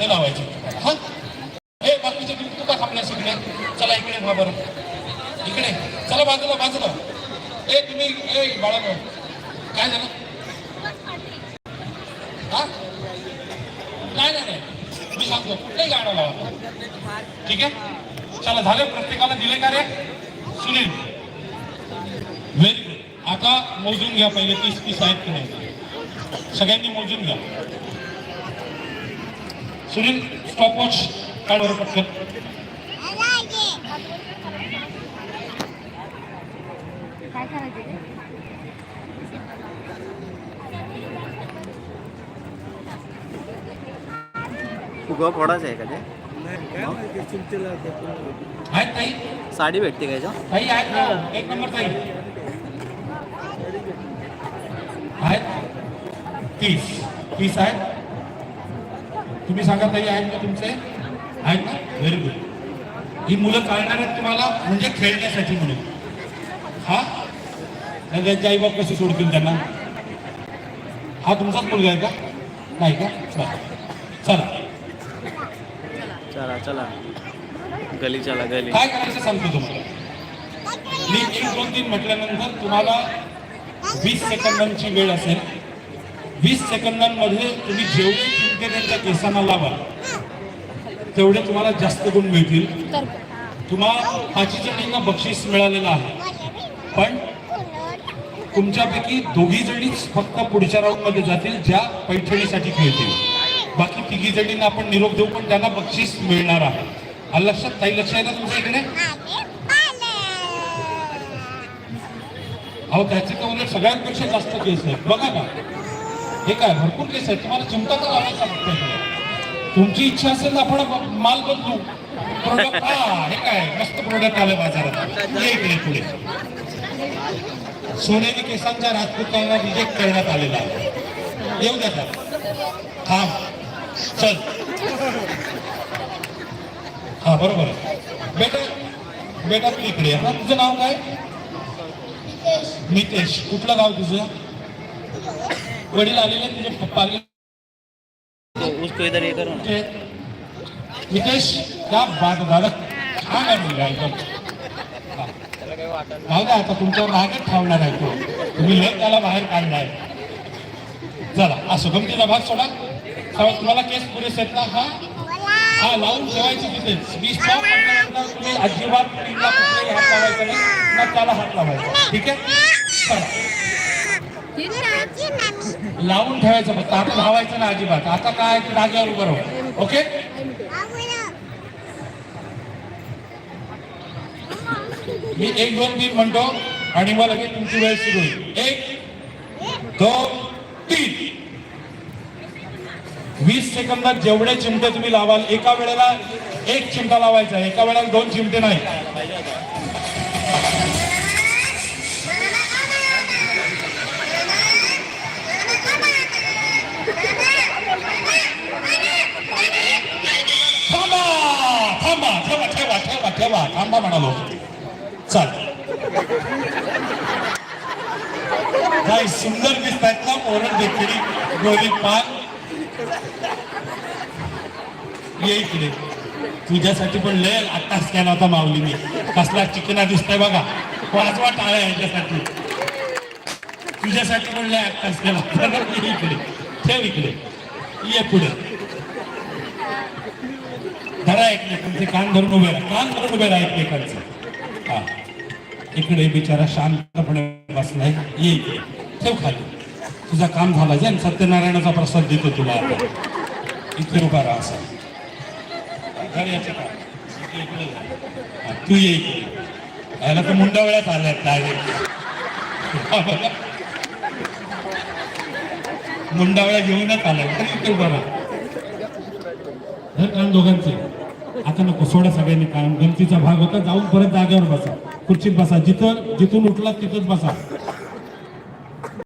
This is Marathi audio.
ते लावायचे. हा? हे बाकीचे बिल तू का थांबल्या सगळे? चला इकडे व्हा बरं. इकडे. चला बाजूला बाजूला. ए तुम्ही ए बाळा काय झालं? हा? काय नाही नाही मी सांगतो. कुठलंही गाणं लावा ठीक आहे? चला झालं. प्रत्येकाला दिले का रे? सुनील. व्हेरी गुड आता मोजून घ्या पहिले तीस तीस आहेत की नाही. सगळ्यांनी मोजून घ्या. सुनील स्टॉप वॉच काढ बरं पटकन काय करायचं ते? फुगा फोडायचं आहे का ते? साडी भेटते का याच्या एक नंबर ताई. आहेत तीस. तीस आहेत तुम्ही सांगा ताई आहेत का तुमचे? आहेत ना? व्हेरी गुड ही मुलं काढणार आहेत तुम्हाला म्हणजे खेळण्यासाठी म्हणून. हा? नाही त्यांचे आई बाप कसे सोडतील त्यांना? हा तुमचाच मुलगा आहे का? नाही का? चला. चला. चला चला. गली चला गली. काय करायचं सांगतो तुम्हाला? मी एक दोन तीन म्हटल्यानंतर तुम्हाला वीस सेकंदांची वेळ असेल. वीस सेकंदांमध्ये तुम्ही जेवढे चिमटे त्यांच्या केसांना लावा. तेवढे तुम्हाला जास्त गुण मिळतील. तुम्हाला पाचशे जणींना बक्षीस मिळालेलं आहे. पण तुमच्यापैकी दोघी जणीच फक्त पुढच्या राऊंडमध्ये जातील ज्या पैठणीसाठी खेळतील. बाकी तिघी जणींना आपण निरोप देऊ पण त्यांना बक्षीस मिळणार आहे. आलं लक्षात काही लक्ष आहे ना तुमच्या इकडे अहो त्याचे तर उलट सगळ्यांपेक्षा जास्त केस आहेत. बघा ना हे काय भरपूर केस आहेत. तुम्हाला चिमटा तर लावायचा फक्त. तुमची इच्छा असेल तर आपण माल बदलू. प्रोडक्ट हा हे काय मस्त प्रोडक्ट आलं बाजारात. इकडे पुढे. सोनेरी केसांच्या राजपुतांना रिजेक्ट करण्यात आलेला आहे. येऊ द्या सर थांब. चल. हा बरोबर आहे. बेटा बेटा तू इकडे आहे ना तुझं नाव काय? मितेश. कुठलं गाव तुझं? वडील आलेले तुझे पप्पा आलेले तो उसको इधर ये करो ना. ते मितेश क्या बात दादा. छान आहे मुलगा एकदम हा. द्या आता तुमच्यावर रागच ठेवणार आहे तो. तुम्ही लय त्याला बाहेर काढलाय. चला असं गमतीचा भाग सोडा. सगळं तुम्हाला केस पुरेसे आहेत ना हा? हा लावून ठेवायचे तिथेच म्हटल्यानंतर तुम्ही अजिबात टीमला कुठलाही हात लावायचा नाही. ना त्याला हात लावायचा. ठीक आहे? चला. लावून ठेवायचं फक्त. आता धावायचं ना अजिबात. आता काय ते जागेवर उभं राहू. ओके? मी एक दोन तीन म्हणतो आणि मग लगेच तुमची वेळ सुरू होईल. एक दोन तीन. वीस सेकंदात जेवढे चिमटे तुम्ही लावाल एका वेळेला एक चिमटा लावायचा एका वेळेला दोन चिमटे नाही थांबा थांबा ठेवा ठेवा थांबा थांबा म्हणालो. चल. काय सुंदर दिसतायत ना ओरड देखील. गोरी पान. ये इकडे. तुझ्यासाठी पण लय आत्ताच केला होता मावली मी कसला चिकना दिसतोय बघा. वाजवा टाळ्या याच्यासाठी. तुझ्यासाठी पण लय आत्ताच केला होता. ये इकडे. ठेव इकडे. ये पुढे. धरा एकमेकांचे कान धरून उभे राहा. कान धरून उभे राहा एकमेकांचे. हा. इकडे बिचारा शांतपणे बसलाय. ये ठेव खाली. तुझा काम झाला जे सत्यनारायणाचा प्रसाद देतो तुला आता. इथे उभा राहा असा. तू ये इकडे. याला तर मुंडा वेळात आलाय डायरेक्ट मुंडावळ्या घेऊनच आलाय तरी इथे उभा राहा. कान दोघांचे. आता नको सोडा सगळ्यांनी काम गमतीचा भाग होता जाऊन परत जागेवर बसा. खुर्चीत बसा. जिथं जिथून उठला तिथंच बसा.